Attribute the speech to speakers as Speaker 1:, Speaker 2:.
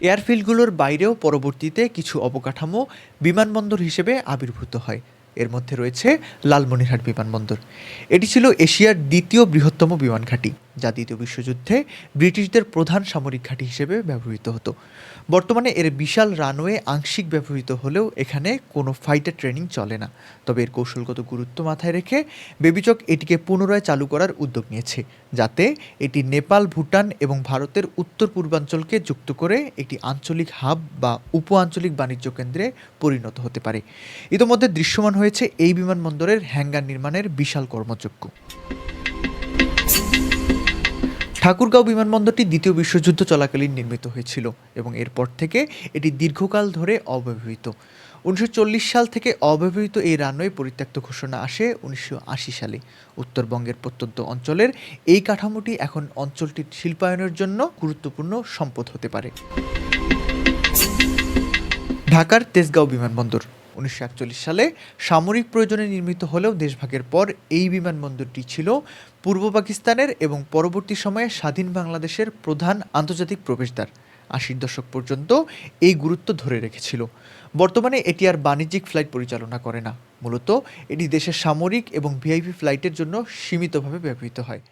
Speaker 1: এয়ারফিল্ডগুলোর বাইরেও পরবর্তীতে কিছু অবকাঠামো বিমানবন্দর হিসেবে আবির্ভূত হয়। এর মধ্যে রয়েছে লালমনিরহাট বিমানবন্দর। এটি ছিল এশিয়ার দ্বিতীয় বৃহত্তম বিমান ঘাঁটি যা দ্বিতীয় বিশ্বযুদ্ধে ব্রিটিশদের প্রধান সামরিক ঘাঁটি হিসেবে ব্যবহৃত হতো। বর্তমানে এর বিশাল রানওয়ে আংশিক ব্যবহৃত হলেও এখানে কোনো ফাইটার ট্রেনিং চলে না। তবে এর কৌশলগত গুরুত্ব মাথায় রেখে বেবিচক এটিকে পুনরায় চালু করার উদ্যোগ নিয়েছে, যাতে এটি নেপাল, ভুটান এবং ভারতের উত্তর পূর্বাঞ্চলকে যুক্ত করে একটি আঞ্চলিক হাব বা উপ আঞ্চলিক বাণিজ্য কেন্দ্রে পরিণত হতে পারে। ইতোমধ্যে দৃশ্যমান হয়েছে এই বিমানবন্দরের হ্যাঙ্গার নির্মাণের বিশাল কর্মযজ্ঞ ঠাকুরগাঁও বিমানবন্দরটি দ্বিতীয় বিশ্বযুদ্ধ চলাকালীন নির্মিত হয়েছিল এবং এরপর থেকে এটি দীর্ঘকাল ধরে অব্যবহৃত। উনিশশো চল্লিশ সাল থেকে অব্যবহৃত এই রানওয়ে পরিত্যক্ত ঘোষণা আসে উনিশশো আশি সালে। উত্তরবঙ্গের প্রত্যন্ত অঞ্চলের এই কাঠামোটি এখন অঞ্চলটির শিল্পায়নের জন্য গুরুত্বপূর্ণ সম্পদ হতে পারে। ঢাকার তেজগাঁও বিমানবন্দর উনিশশো একচল্লিশ সালে সামরিক প্রয়োজনে নির্মিত হলেও দেশভাগের পর এই বিমানবন্দরটি ছিল পূর্ব পাকিস্তানের এবং পরবর্তী সময়ে স্বাধীন বাংলাদেশের প্রধান আন্তর্জাতিক প্রবেশদ্বার। আশির দশক পর্যন্ত এই গুরুত্ব ধরে রেখেছিল। বর্তমানে এটি আর বাণিজ্যিক ফ্লাইট পরিচালনা করে না। মূলত এটি দেশের সামরিক এবং ভিআইপি ফ্লাইটের জন্য সীমিতভাবে ব্যবহৃত হয়।